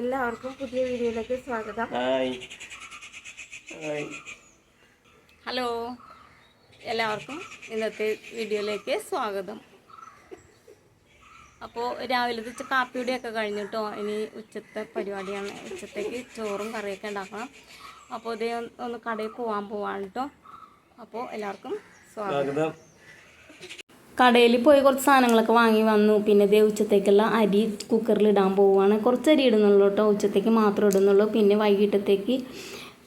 എല്ലാവർക്കും പുതിയ വീഡിയോയിലേക്ക് സ്വാഗതം. ഹലോ. എല്ലാവർക്കും ഇന്നത്തെ വീഡിയോയിലേക്ക് സ്വാഗതം. അപ്പോൾ രാവിലത്തെ ഉച്ച കാപ്പിയുടെയൊക്കെ കഴിഞ്ഞിട്ടോ? ഇനി ഉച്ചത്തെ പരിപാടിയാണ്. ഉച്ചത്തേക്ക് ചോറും കറിയൊക്കെ ഉണ്ടാക്കണം. അപ്പോൾ ഇതേ ഒന്ന് കടയിൽ പോകാൻ പോവാണ് കേട്ടോ അപ്പോൾ എല്ലാവർക്കും സ്വാഗതം. കടയിൽ പോയി കുറച്ച് സാധനങ്ങളൊക്കെ വാങ്ങി വന്നു. പിന്നെ ഇതേ ഉച്ചത്തേക്കുള്ള അരി കുക്കറിൽ ഇടാൻ പോവുകയാണ് കുറച്ച് അരി ഇടുന്നുള്ളൂ കേട്ടോ ഉച്ചത്തേക്ക് മാത്രം ഇടുന്നുള്ളൂ. പിന്നെ വൈകിട്ടത്തേക്ക്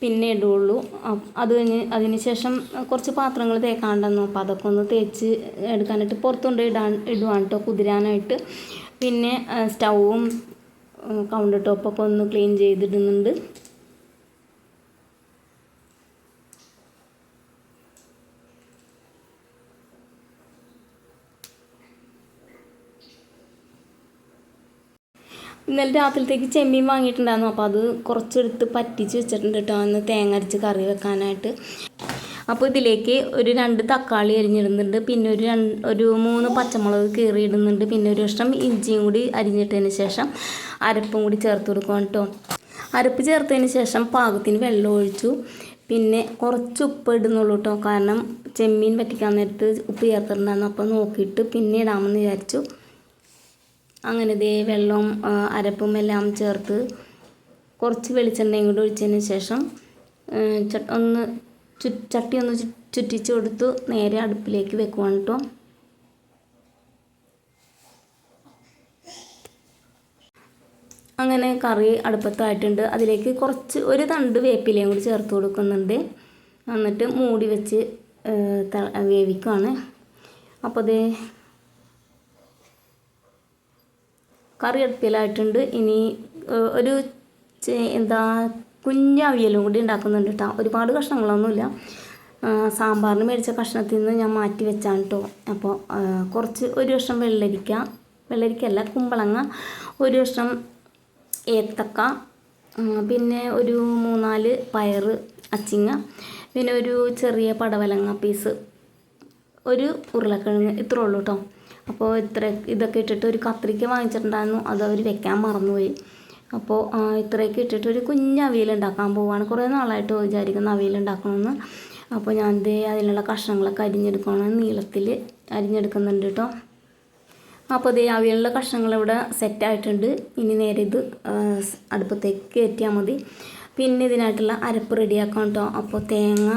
പിന്നെ ഇടുള്ളൂ. അപ്പ് അത് കഴിഞ്ഞ് അതിന് ശേഷം കുറച്ച് പാത്രങ്ങൾ തേക്കാണ്ടെന്നു അപ്പോൾ അതൊക്കെ ഒന്ന് തേച്ച് എടുക്കാനായിട്ട് പുറത്തുകൊണ്ട് ഇടാൻ ഇടുവാണ് കേട്ടോ കുതിരാനായിട്ട്. പിന്നെ സ്റ്റൗവും കൗണ്ടർ ടോപ്പൊക്കെ ഒന്ന് ക്ലീൻ ചെയ്തിടുന്നുണ്ട്. ഇന്നലെ രാത്രിയിലത്തേക്ക് ചെമ്മീൻ വാങ്ങിയിട്ടുണ്ടായിരുന്നു. അപ്പോൾ അത് കുറച്ചെടുത്ത് പറ്റിച്ച് വെച്ചിട്ടുണ്ട് കേട്ടോ അന്ന് തേങ്ങ അരച്ച് കറി വെക്കാനായിട്ട്. അപ്പോൾ ഇതിലേക്ക് ഒരു രണ്ട് തക്കാളി അരിഞ്ഞിടുന്നുണ്ട്. പിന്നെ ഒരു ഒരു മൂന്ന് പച്ചമുളക് കീറി ഇടുന്നുണ്ട് പിന്നെ ഒരു കഷ്ണം ഇഞ്ചിയും കൂടി അരിഞ്ഞിട്ടതിന് ശേഷം അരപ്പും കൂടി ചേർത്ത് കൊടുക്കണം കേട്ടോ അരപ്പ് ചേർത്തതിന് ശേഷം പാകത്തിന് വെള്ളം ഒഴിച്ചു. പിന്നെ കുറച്ച് ഉപ്പ് ഇടുന്നുള്ളൂ കേട്ടോ കാരണം ചെമ്മീൻ പറ്റിക്കാൻ നേരത്ത് ഉപ്പ് ചേർത്തിട്ടുണ്ടായിരുന്നു. അപ്പോൾ നോക്കിയിട്ട് പിന്നെ ഇടാമെന്ന് വിചാരിച്ചു. അങ്ങനെ ഇതേ വെള്ളവും അരപ്പും എല്ലാം ചേർത്ത് കുറച്ച് വെളിച്ചെണ്ണയും കൂടി ഒഴിച്ചതിന് ശേഷം ഒന്ന് ചു ചട്ടി ഒന്ന് ചുറ്റിച്ച് കൊടുത്തു നേരെ അടുപ്പിലേക്ക് വെക്കുവാണ് കേട്ടോ അങ്ങനെ കറി അടുപ്പത്തായിട്ടുണ്ട്. അതിലേക്ക് കുറച്ച് ഒരു തണ്ട് വേപ്പിലയും കൂടി ചേർത്ത് കൊടുക്കുന്നുണ്ട്. എന്നിട്ട് മൂടി വെച്ച് വേവിക്കുവാണ്. അപ്പോൾ ദേ കറി അടുപ്പിലായിട്ടുണ്ട്. ഇനി ഒരു എന്താ കുഞ്ഞവിയലും കൂടി ഉണ്ടാക്കുന്നുണ്ട് കേട്ടോ ഒരുപാട് കഷ്ണങ്ങളൊന്നുമില്ല. സാമ്പാറിന് മേടിച്ച കഷ്ണത്തിൽ നിന്ന് ഞാൻ മാറ്റി വെച്ചാണ് കേട്ടോ അപ്പോൾ കുറച്ച് ഒരു കഷ്ണം വെള്ളരിക്ക. വെള്ളരിക്കല്ല കുമ്പളങ്ങ. ഒരു കഷ്ണം ഏത്തക്ക. പിന്നെ ഒരു മൂന്നാൽ പയറ് അച്ചിങ്ങ. പിന്നെ ഒരു ചെറിയ പടവലങ്ങ പീസ്. ഒരു ഉരുളക്കിഴങ്ങ്. ഇത്രേ ഉള്ളൂ കേട്ടോ അപ്പോൾ ഇത്ര ഇതൊക്കെ ഇട്ടിട്ട് ഒരു കത്രിക്ക വാങ്ങിച്ചിട്ടുണ്ടായിരുന്നു. അത് അവർ വെക്കാൻ മറന്നുപോയി. അപ്പോൾ ഇത്രയൊക്കെ ഇട്ടിട്ട് ഒരു കുഞ്ഞ് അവിയൽ ഉണ്ടാക്കാൻ പോവുകയാണ് കുറേ നാളായിട്ട് വിചാരിക്കുന്ന അവിയൽ ഉണ്ടാക്കണമെന്ന്. അപ്പോൾ ഞാൻ ദേ അതിലുള്ള കഷ്ണങ്ങളൊക്കെ അരിഞ്ഞെടുക്കണം നീളത്തിൽ അരിഞ്ഞെടുക്കുന്നുണ്ട് കേട്ടോ. അപ്പോൾ ദേ അവിയലുള്ള കഷ്ണങ്ങൾ ഇവിടെ സെറ്റായിട്ടുണ്ട് ഇനി നേരെ ഇത് അടുപ്പത്തേക്ക് കയറ്റിയാൽ മതി. പിന്നെ ഇതിനായിട്ടുള്ള അരപ്പ് റെഡിയാക്കാം കേട്ടോ. അപ്പോൾ തേങ്ങ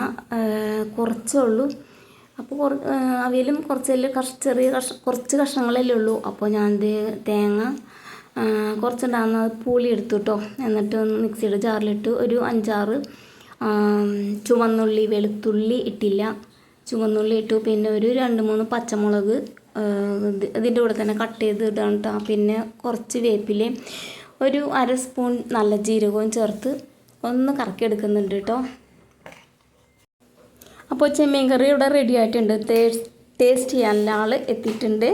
കുറച്ചേ ഉള്ളൂ. അപ്പോൾ കുറ അവിയലും കുറച്ചല്ലേ കഷ് ചെറിയ കഷ കുറച്ച് കഷ്ണങ്ങളല്ലേ ഉള്ളൂ. അപ്പോൾ ദേ തേങ്ങ കുറച്ചുണ്ടാകുന്ന പൂളി എടുത്തു കേട്ടോ എന്നിട്ട് മിക്സിയുടെ ജാറിലിട്ട് ഒരു അഞ്ചാറ് ചുവന്നുള്ളി വെളുത്തുള്ളി ഇട്ടില്ല. ചുവന്നുള്ളി ഇട്ടു. പിന്നെ ഒരു രണ്ട് മൂന്ന് പച്ചമുളക് ഇതിന്റെ കൂടെ തന്നെ കട്ട് ചെയ്ത് ഇടാണ് കേട്ടോ പിന്നെ കുറച്ച് വേപ്പിലയും ഒരു അര സ്പൂൺ നല്ല ജീരകവും ചേർത്ത് ഒന്ന് കറക്കി എടുക്കുന്നുണ്ട് കേട്ടോ അപ്പോൾ ചെമ്മീൻ കറി ഇവിടെ റെഡി ആയിട്ടുണ്ട്. ടേസ്റ്റ് ചെയ്യാനുള്ള ആൾ എത്തിയിട്ടുണ്ട്.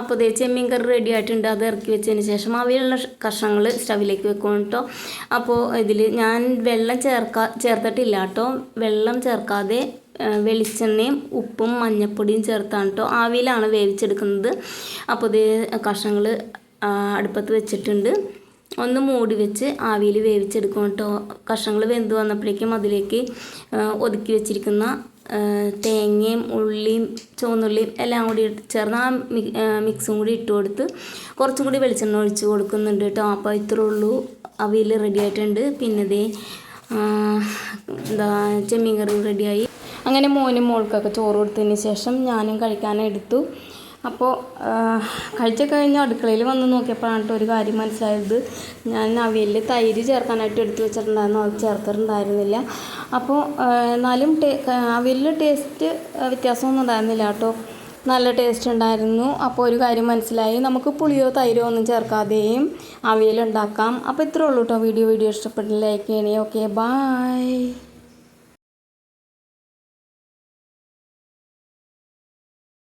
അപ്പോൾ ദേ ചെമ്മീൻ കറി റെഡി ആയിട്ടുണ്ട്. അത് ഇറക്കി വെച്ചതിന് ശേഷം അവയുള്ള കഷ്ണങ്ങൾ സ്റ്റവിലേക്ക് വെക്കും കേട്ടോ അപ്പോൾ ഇതിൽ ഞാൻ വെള്ളം ചേർക്കാ ചേർത്തിട്ടില്ല കേട്ടോ വെള്ളം ചേർക്കാതെ വെളിച്ചെണ്ണയും ഉപ്പും മഞ്ഞൾപ്പൊടിയും ചേർത്താണ് കേട്ടോ ആവിയിലാണ് വേവിച്ചെടുക്കുന്നത്. അപ്പോൾ ഇത് കഷ്ണങ്ങൾ അടുപ്പത്ത് വെച്ചിട്ടുണ്ട്. ഒന്ന് മൂടി വെച്ച് ആവിയിൽ വേവിച്ചെടുക്കും കേട്ടോ കഷ്ണങ്ങൾ വെന്ത് വന്നപ്പോഴേക്കും അതിലേക്ക് ഒതുക്കി വെച്ചിരിക്കുന്ന തേങ്ങയും ഉള്ളിയും ചുവന്നുള്ളിയും എല്ലാം കൂടി ചേർന്ന് ആ മിക്സും കൂടി ഇട്ട് കൊടുത്ത് കുറച്ചും കൂടി വെളിച്ചെണ്ണ ഒഴിച്ച് കൊടുക്കുന്നുണ്ട് കേട്ടോ അപ്പോൾ ഇത്രേ ഉള്ളൂ. അവിയൽ റെഡി ആയിട്ടുണ്ട്. പിന്നെ ദേ എന്താ ചെമ്മീൻ കറി റെഡിയായി അങ്ങനെ മോനും മോൾക്കൊക്കെ ചോറ് കൊടുത്തതിന് ശേഷം ഞാനും കഴിക്കാനെടുത്തു അപ്പോൾ കഴിച്ചൊക്കെ കഴിഞ്ഞ് അടുക്കളയിൽ വന്ന് നോക്കിയപ്പോഴാണ് ഒരു കാര്യം മനസ്സിലായത്. ഞാൻ അവിയലിൽ തൈര് ചേർക്കാനായിട്ട് എടുത്തു വെച്ചിട്ടുണ്ടായിരുന്നു. അത് ചേർത്തിട്ടുണ്ടായിരുന്നില്ല. അപ്പോൾ എന്നാലും ടേ അവിയലിൽ ടേസ്റ്റ് വ്യത്യാസമൊന്നും ഉണ്ടായിരുന്നില്ല കേട്ടോ. നല്ല ടേസ്റ്റ് ഉണ്ടായിരുന്നു. അപ്പോൾ ഒരു കാര്യം മനസ്സിലായി. നമുക്ക് പുളിയോ തൈരോ ഒന്നും ചേർക്കാതെയും അവിയലുണ്ടാക്കാം അപ്പോൾ ഇത്രേ ഉള്ളൂ കേട്ടോ. വീഡിയോ വീഡിയോ ഇഷ്ടപ്പെട്ടില്ല ലൈക്ക് ചെയ്യണേ. Okay bye